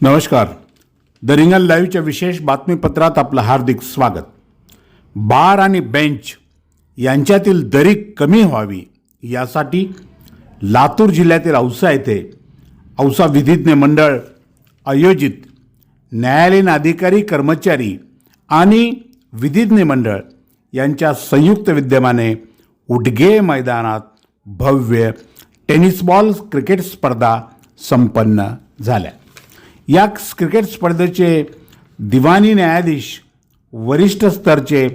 नमस्कार. द रिंगल लाईव्हच्या विशेष बातमीपत्रात आपलं हार्दिक स्वागत. बार आणि बेंच यांच्यातील दरी कमी व्हावी यासाठी लातूर जिल्ह्यातील औसा येथे औसा विधिज्ञ मंडळ आयोजित न्यायालयीन अधिकारी कर्मचारी आणि विधिज्ञ मंडळ यांच्या संयुक्त विद्यमाने उडगे मैदानात भव्य टेनिस बॉल क्रिकेट स्पर्धा संपन्न झाल्या. या क्रिकेट स्पर्धेचे दिवाणी न्यायाधीश वरिष्ठ स्तरचे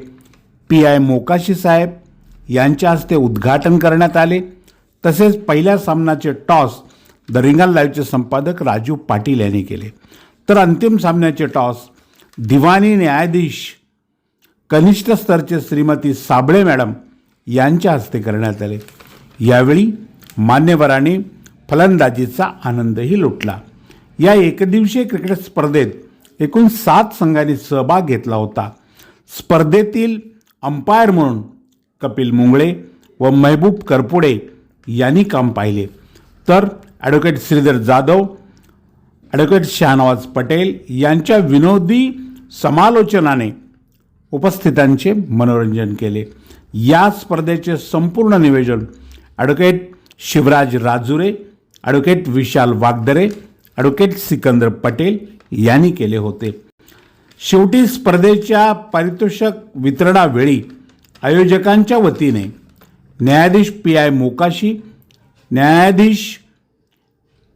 पी आय मोकाशी साहेब यांच्या हस्ते उद्घाटन करण्यात आले. तसेच पहिल्या सामन्याचे टॉस द रिंगल लाईव्हचे संपादक राजू पाटील यांनी केले. तर अंतिम सामन्याचे टॉस दिवाणी न्यायाधीश कनिष्ठ स्तरचे श्रीमती साबळे मॅडम यांच्या हस्ते करण्यात आले. यावेळी मान्यवरांनी फलंदाजीचा आनंदही लुटला. या एकदिवसीय क्रिकेट स्पर्धेत एकूण सात संघांनी सहभाग घेतला होता. स्पर्धेतील अंपायर म्हणून कपिल मुंगळे व महबूब करपुडे यांनी काम पाहिले. तर ॲडव्होकेट श्रीधर जाधव ॲडव्होकेट शहानवाज पटेल यांच्या विनोदी समालोचनाने उपस्थितांचे मनोरंजन केले. या स्पर्धेचे संपूर्ण नियोजन advocate Shivraj Rajure advocate Vishal Wagdare advocate Sikandar Patel यांनी केले होते. शेवटी स्पर्धेच्या पारितोषिक वितरणावेळी आयोजकांच्या वतीने न्यायाधीश पी आय मोकाशी न्यायाधीश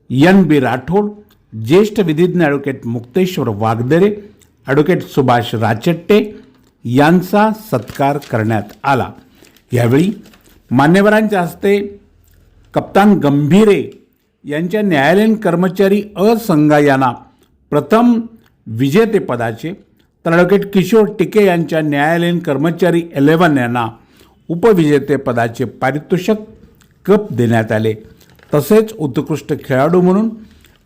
एन बी राठोड ज्येष्ठ विधिज्ञ ॲडव्होकेट मुक्तेश्वर वागदरे ॲडव्होकेट सुभाष राचट्टे यांचा सत्कार करण्यात आला. यावेळी मान्यवरांच्या हस्ते कप्तान गंभीरे यांच्या न्यायालयीन कर्मचारी असंघा यांना प्रथम विजेतेपदाचे तर ॲडव्होकेट किशोर टिके यांच्या न्यायालयीन कर्मचारी एलेवन यांना उपविजेतेपदाचे पारितोषिक कप देण्यात आले. तसेच उत्कृष्ट खेळाडू म्हणून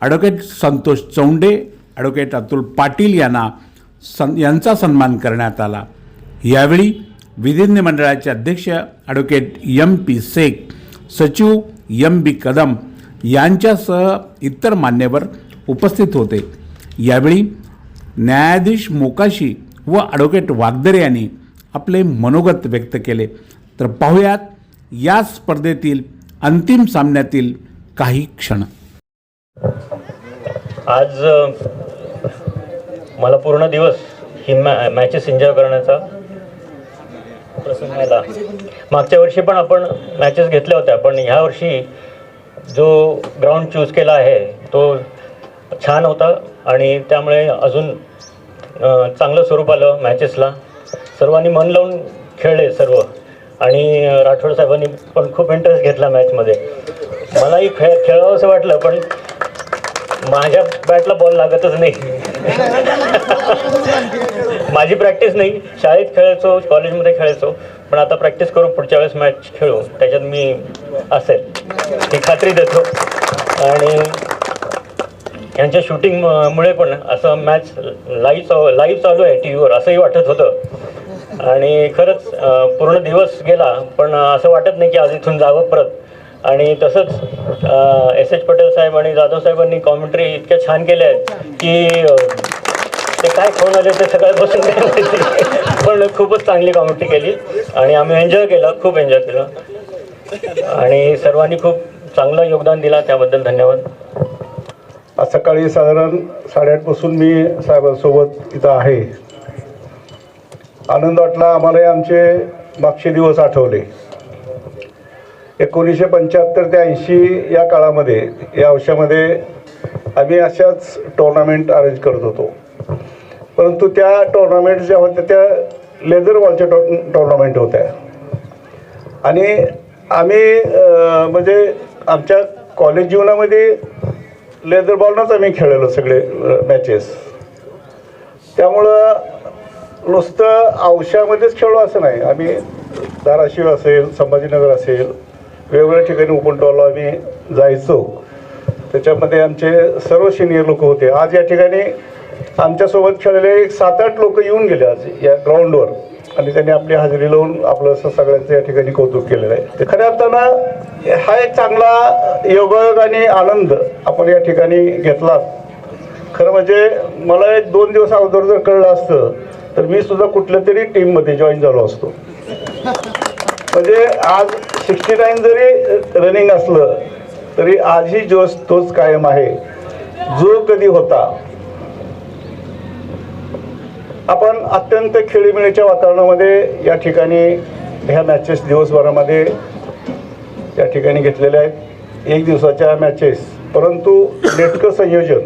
ॲडव्होकेट संतोष चौंडे ॲडव्होकेट अतुल पाटील यांना सन यांचा सन्मान करण्यात आला. यावेळी विधिज्ञ मंडळाचे अध्यक्ष ॲडव्होकेट एम पी शेख सचिव एम बी कदम यांच्यासह इतर मान्यवर उपस्थित होते. यावेळी न्यायाधीश मोकाशी व ॲडव्होकेट वागदरे यांनी आपले मनोगत व्यक्त केले. तर पाहुयात या स्पर्धेतील अंतिम सामन्यातील काही क्षण. आज मला पूर्ण दिवस ही मॅ मॅचेस एन्जॉय करण्याचा प्रसंग आला. मागच्या वर्षी पण आपण मॅचेस घेतल्या होत्या पण ह्या वर्षी जो ग्राउंड चूज केला आहे तो छान होता आणि त्यामुळे अजून चांगलं स्वरूप आलं मॅचेसला सर्वांनी मन लावून खेळले सर्व. आणि राठोड साहेबांनी पण खूप इंटरेस्ट घेतला मॅचमध्ये मलाही खेळ खेळावं असं वाटलं पण माझ्या बॅटला बॉल लागतच नाही. माझी प्रॅक्टिस नाही. शाळेत खेळायचो कॉलेजमध्ये खेळायचो. पण आता प्रॅक्टिस करू पुढच्या वेळेस मॅच खेळू. त्याच्यात मी असेल. ही खात्री देतो. आणि यांच्या शूटिंग मुळे पण असं मॅच लाईव्ह लाईव्ह चालू आहे टी व्हीवर असंही वाटत होतं. आणि खरंच पूर्ण दिवस गेला पण असं वाटत नाही की आज इथून जावं परत. आणि तसंच एस एच पटेल साहेब आणि जाधव साहेबांनी कॉमेंट्री इतक्या छान केल्या आहेत की ते काय फोन आले ते सगळ्यात बसून पण खूपच चांगली कॉमेंट्री केली आणि आम्ही एन्जॉय केलं खूप एन्जॉय केलं. आणि सर्वांनी खूप चांगलं योगदान दिला त्याबद्दल धन्यवाद. आज सकाळी साधारण साडेआठपासून मी साहेबांसोबत इथं आहे. आनंद वाटला आम्हाला आमचे मागचे दिवस आठवले. एकोणीसशे पंच्याहत्तर ते ऐंशी या काळामध्ये या वर्षामध्ये आम्ही अशाच टुर्नामेंट अरेंज करत होतो. परंतु त्या टोर्नामेंट ज्या होत्या त्या लेदर बॉलच्या टो टुर्नामेंट होत्या आणि आम्ही म्हणजे आमच्या कॉलेज जीवनामध्ये लेदर बॉलनंच आम्ही खेळलेलो सगळे मॅचेस त्यामुळं नुसतं औषामध्येच खेळलो असं नाही. आम्ही धाराशिव असेल संभाजीनगर असेल वेगवेगळ्या ठिकाणी ओपन टॉलला आम्ही जायचो. त्याच्यामध्ये आमचे सर्व सिनियर लोक होते. आज या ठिकाणी आमच्यासोबत खेळलेले एक सात आठ लोक येऊन गेले आज या ग्राउंडवर आणि त्यांनी आपली हजेरी लावून आपलं असं सगळ्यांचं या ठिकाणी कौतुक केलेलं आहे. ते खऱ्या अर्थानं हा एक चांगला योगायोग आणि आनंद आपण या ठिकाणी घेतला. खरं म्हणजे मला एक दोन दिवस अगोदर जर कळलं असतं तर मी सुद्धा कुठल्या तरी टीममध्ये जॉईन झालो असतो. म्हणजे आज सिक्स्टी नाईन जरी रनिंग असलं तरी आजही जोश तोच कायम आहे. जो कधी होता आपण अत्यंत खेळीमेळीच्या वातावरणामध्ये या ठिकाणी ह्या मॅचेस दिवसभरामध्ये या ठिकाणी घेतलेल्या आहेत. एक दिवसाच्या मॅचेस परंतु नेटकं संयोजन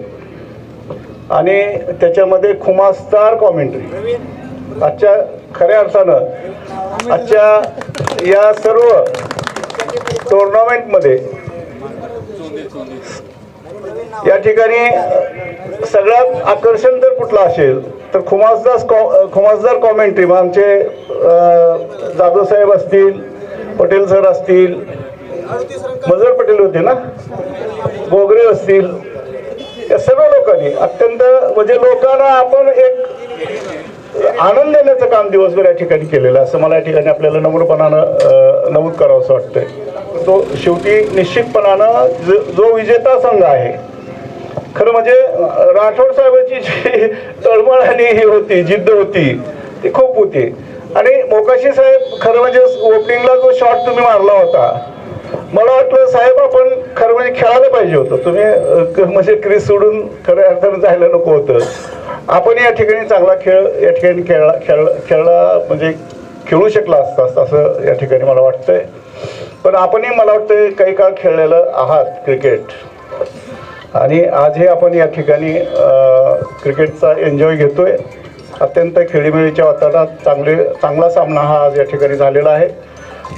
आणि त्याच्यामध्ये खुमास्तार कॉमेंट्री आजच्या खऱ्या अर्थानं आजच्या या सर्व टुर्नामेंटमध्ये या ठिकाणी सगळ्यात आकर्षण जर कुठलं असेल तर खुमासदास कॉ खुमासदार कॉमेंट्री मग आमचे अं, जाधव साहेब असतील पटेल सर असतील मजर पटेल होते ना? गोगरे असतील या सर्व लोकांनी अत्यंत म्हणजे लोकांना आपण एक आनंद देण्याचं काम दिवसभर या ठिकाणी केलेलं असं मला या ठिकाणी आपल्याला नम्रपणानं नमूद करावं असं वाटतंय. तो शेवटी निश्चितपणानं जो जो विजेता संघ आहे खरं म्हणजे राठोड साहेबांची जी तळमळ आणि ही होती जिद्द होती ती खूप होती. आणि मोकाशी साहेब खरं म्हणजे ओपनिंगला जो शॉट तुम्ही मारला होता मला वाटलं साहेब आपण खरं म्हणजे खेळायला पाहिजे होतं. तुम्ही म्हणजे क्रीज सोडून खऱ्या अर्थानं जायला नको होतं. आपण या ठिकाणी चांगला खेळ या ठिकाणी खेळला खेळ खेळला म्हणजे खेळू शकला असता असं या ठिकाणी मला वाटतंय. पण आपणही मला वाटतं काही काळ खेळलेलं आहात क्रिकेट. आणि आजही आपण या ठिकाणी क्रिकेटचा एन्जॉय घेतोय. अत्यंत खेळीमेळीच्या वातावरणात चांगले चांगला सामना हा आज या ठिकाणी झालेला आहे.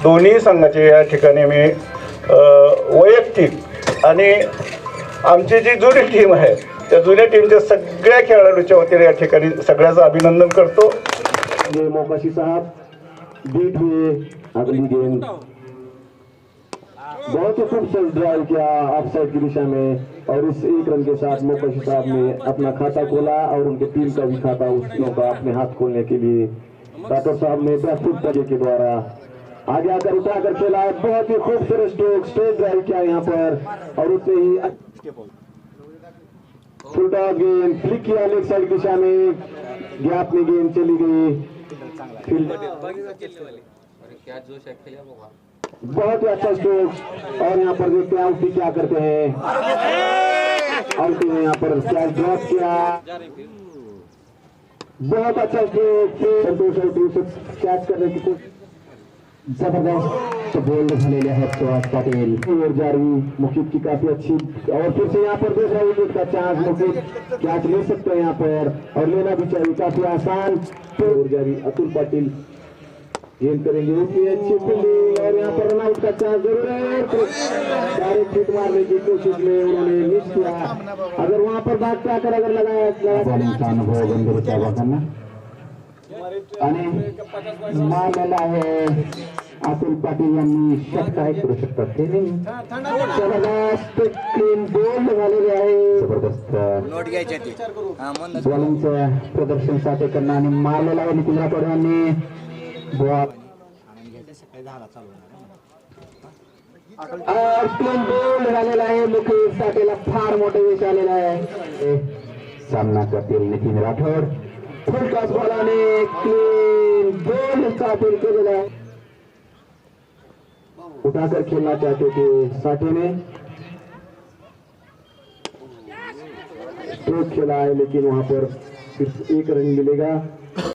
दोन्ही संघाचे या ठिकाणी मी वैयक्तिक आणि आमची जी जुनी टीम आहे त्या जुन्या टीमच्या सगळ्या खेळाडूच्या वतीने या ठिकाणी सगळ्याचं अभिनंदन करतो. ये मोकाशी साहब. बीट हुए अगली गेंद. बहुत ही खूबसूरत ड्राइव किया ऑफ साइड की दिशा में. और इस एक रन के साथ मोकाशी साहब ने अपना खाता खोला और उनके टीम का भी खाता उसने का अपने हाथ खोलने के लिए राठौर साहब ने बेहतरीन तरीके के द्वारा आगे आकर उठाकर खेला। बहुत ही खूबसूरत स्ट्रोक स्ट्रेट ड्राइव किया यहाँ पर और उतने ही फुलटा गेंद, फ्लिक किया लेग साइड दिशा में गैप में गेंद चली गई। बहुत ही अच्छा स्ट्रोक और यहाँ पर देखते हैं आउटी क्या करते हैं। आउटी ने यहाँ पर कैच ड्रॉप किया। बहुत अच्छा स्ट्रोक संतोष आउटी उसे कैच करने की कोशिश। ज़बरदस्त। बोल्ड झालेले आहेत सुहास पाटील और जारी मुकीत की काफ़ी अच्छी। और फिर से यहाँ पर दूसरा विकेट का चांस मुकीत कैच ले सकते हैं यहाँ पर? और लेना भी चाहिए। काफ़ी आसान। और जारी अतुल पाटिल। गेंद करेंगे. फील्डिंग और यहाँ पर रनआउट का चांस जरूर है डायरेक्ट हिट मारने की कोशिश में उन्होंने मिस किया. अगर वहां पर बात क्या कर अगर लगाया आणि मारलेला आहे अतुल पाटील यांनी षटकार करू शकतात ते नाही जबरदस्त क्लीन बोल्ड झालेले आहे. जबरदस्त. हा बॉलिंगचं प्रदर्शन साठे करणं आणि मारलेला आहे नितीन राठोड यांनी. सामना करतील नितीन राठोड बॉलाने क्लीन अपील केलेला आहे उठाकर खेलना चाहते थे साठे ने खेला है लेकिन वहाँ पर सिर्फ़ एक रन मिलेगा।